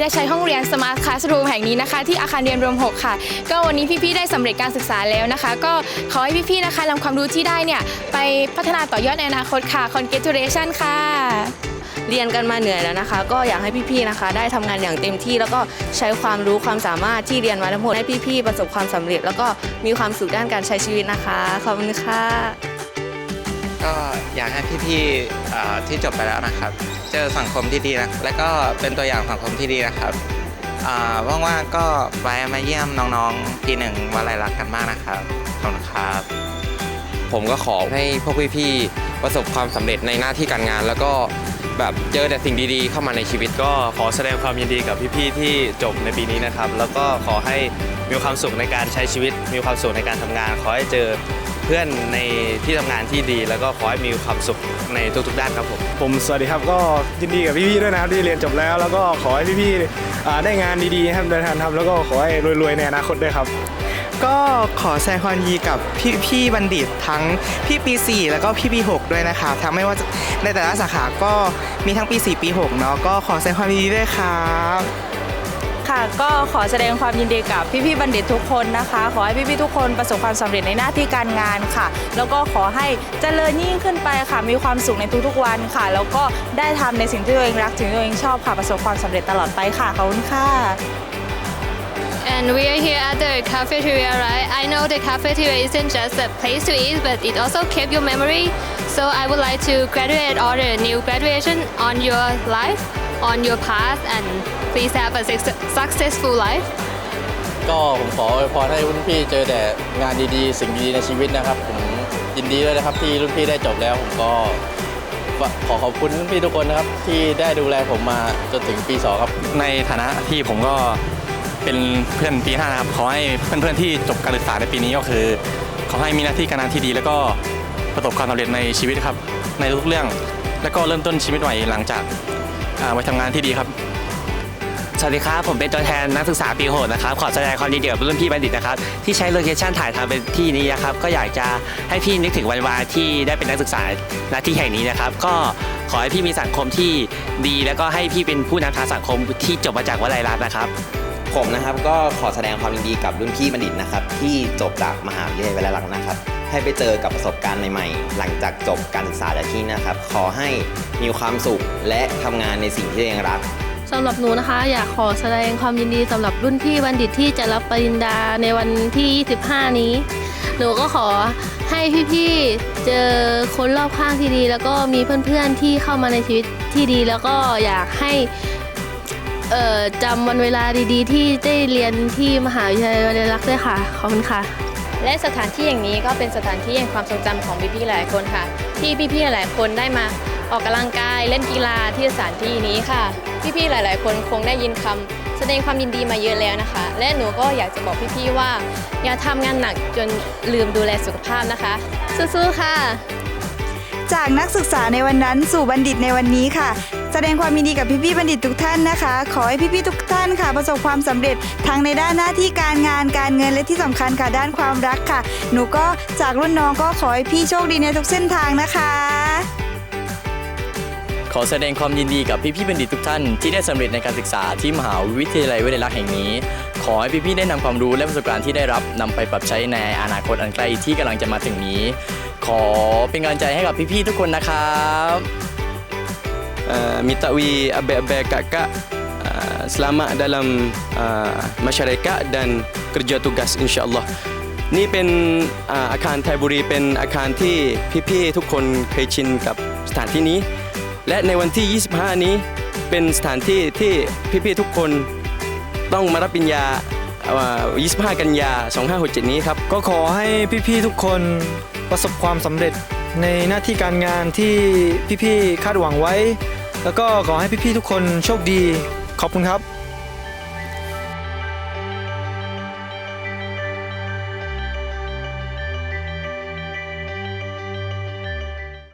ได้ใช้ห้องเรียน Smart Classroom แห่งนี้นะคะ ที่อาคารเรียนรวม 6 ค่ะ ก็วันนี้พี่ๆได้สำเร็จการศึกษาแล้วนะคะ ก็ขอให้พี่ๆนะคะนำความรู้ที่ได้เนี่ยไปพัฒนาต่อยอดในอนาคตค่ะ Congratulation ค่ะ เรียนกันมาเหนื่อยแล้วนะคะ ก็อยากให้พี่ๆนะคะ ได้ทำงานอย่างเต็มที่แล้วก็ใช้ความรู้ความสามารถที่เรียนมาทั้งหมดให้พี่ๆประสบความสำเร็จ แล้วก็มีความสุขด้านการใช้ชีวิตนะคะขอบคุณค่ะก็อยากให้พี่ๆเอ่อที่จบไปแล้วนะครับ เจอสังคมที่ดีนะและก็เป็นตัวอย่างสังคมที่ดีนะครับว่างๆก็ไปมาเยี่ยมน้องๆปีหนึ่งวลัยลักกันมากนะครับขอบคุณครับ ผมก็ขอให้พวกพี่ๆประสบความสำเร็จในหน้าที่การงาน แล้วก็แบบเจอแต่สิ่งดีๆ เข้ามาในชีวิตก็ขอแสดงความยินดีกับพี่ๆที่จบในปีนี้นะครับ แล้วก็ขอให้มีความสุขในการใช้ชีวิต มีความสุขในการทำงาน ขอให้เจอ พื่อนในที่ทำงานที่ดี แล้วก็ขอให้มีความสุขในทุกๆด้านครับผมผมสวัสดีครับก็ยินดีกับพี่ๆด้วยนะครับที่เรียนจบแล้ว แล้วก็ขอให้พี่ๆอ่าได้งานดีๆครับเดินทางทำแล้วก็ขอให้รวยๆในอนาคตด้วยครับก็ขอแสดงความยินดีกับพี่พี่บัณฑิตทั้งพี่ปี 4 แล้วก็พี่ปี6ด้วยนะครับทั้งไม่ว่าจะในแต่ละสาขาก็มีทั้งปี 4 ปี6เนาะก็ขอแสดงความยินดีด้วยครับ ค่ะ ก็ขอแสดงความยินดีกับพี่ๆบัณฑิตทุกคนนะคะ ขอให้พี่ๆทุกคนประสบความสำเร็จในหน้าที่การงานค่ะ แล้วก็ขอให้เจริญยิ่งขึ้นไปค่ะ มีความสุขในทุกๆวันค่ะ แล้วก็ได้ทำในสิ่งที่ตัวเองรักสิ่งที่ตัวเองชอบค่ะ ประสบความสำเร็จตลอดไปค่ะ ขอบคุณค่ะ And we are here at the cafeteria, right? I know the cafeteria isn't just a place to eat, but it also kept your memory. So I would like to graduate all the new graduation on your life, on your path, and please have a suc- successful life. ก็ผมขออวยพรให้รุ่นพี่เจอแต่งานดีๆ สิ่งดีๆในชีวิตนะครับ ผมยินดีด้วยนะครับที่รุ่นพี่ได้จบแล้ว ผมก็ขอขอบคุณรุ่นพี่ทุกคนนะครับ ที่ได้ดูแลผมมาจนถึงปีสองครับในฐานะที่ผมก็เป็นเพื่อนปีห้านะครับขอให้เพื่อนๆที่จบการศึกษาในปีนี้ก็คือขอให้มีหน้าที่การงานที่ดี แล้วก็ประสบความสำเร็จในชีวิตครับในทุกเรื่อง แล้วก็เริ่มต้นชีวิตใหม่หลังจาก อ่าไปทำงานที่ดีครับ สวัสดีครับ ผมเป็นตัวแทนนักศึกษาปีโหดนะครับ ขอแสดงความยินดีกับรุ่นพี่บัณฑิตนะครับ ที่ใช้โลเคชั่นถ่ายทำเป็นที่นี้นะครับ ก็อยากจะให้พี่นึกถึงวันวานที่ได้เป็นนักศึกษาณที่แห่งนี้นะครับ ก็ขอให้พี่มีสังคมที่ดี แล้วก็ให้พี่เป็นผู้นำทางสังคมที่จบมาจากวลัยรัตน์นะครับ ผมนะครับก็ขอแสดงความยินดีกับรุ่นพี่บัณฑิตนะครับที่จบจากมหาวิทยาลัยวลัยลักษณ์นะครับ ให้ไปเจอกับประสบการณ์ใหม่ๆ หลังจากจบการศึกษาจากที่นะครับ ขอให้มีความสุขและทำงานในสิ่งที่ตัวเองรักสำหรับหนูนะคะ อยากขอแสดงความยินดีสำหรับรุ่นพี่บัณฑิตที่จะรับปริญญาในวันที่ 25 นี้ หนูก็ขอให้พี่ๆ เจอคนรอบข้างที่ดี แล้วก็มีเพื่อนๆที่เข้ามาในชีวิตที่ดี แล้วก็อยากให้ เอ่อจำวันเวลาดีๆ ที่ได้เรียนที่มหาวิทยาลัยวลัยลักษณ์ด้วยค่ะ ขอบคุณค่ะ และสถานที่อย่างนี้ก็เป็นสถานที่แห่งความทรงจำของพี่ๆหลายคนค่ะ ที่พี่ๆหลายคนได้มาออกกำลังกายเล่นกีฬาที่สถานที่นี้ค่ะ พี่ๆหลาย ๆ คนคงได้ยินคำแสดงความยินดีมาเยอะแล้วนะคะ และหนูก็อยากจะบอกพี่ๆว่าอย่าทำงานหนักจนลืมดูแลสุขภาพนะคะสู้ๆค่ะ จากนักศึกษาในวันนั้นสู่บัณฑิตในวันนี้ค่ะ แสดงความยินดีกับพี่ๆบัณฑิตทุกท่านนะคะ ขอให้พี่ๆทุกท่านค่ะ ประสบความสำเร็จทั้งในด้านหน้าที่การงานการเงินและที่สำคัญค่ะด้านความรักค่ะ หนูก็จากรุ่นน้องก็ขอให้พี่โชคดีในทุกเส้นทางนะคะ ขอแสดงความยินดีกับพี่ๆบัณฑิตทุกท่าน ที่ได้สำเร็จในการศึกษาที่มหาวิทยาลัยวิทยาลัยแห่งนี้ ขอให้พี่ๆได้นำความรู้และประสบการณ์ที่ได้รับนำไปปรับใช้ในอนาคตอันใกล้ที่กำลังจะมาถึงนี้ ขอเป็นกำลังใจให้กับพี่ๆทุกคนนะครับ uh, Mitawi abek-abek kakak uh, selamat dalam uh, masyarakat dan kerja tugas insyaAllah นี่เป็นอาอาคารไทยบุรีเป็นอาคารที่พี่ๆทุกคนเคยชินกับสถานที่นี้ และในวันที่ 25 นี้เป็นสถานที่ที่พี่ๆทุกคนต้องมารับปริญญาอ่า25 กันยา 2567 นี้ครับ ก็ขอให้พี่ๆทุกคนประสบความสำเร็จในหน้าที่การงานที่พี่ๆคาดหวังไว้ แล้วก็ขอให้พี่ๆทุกคนโชคดี ขอบคุณครับ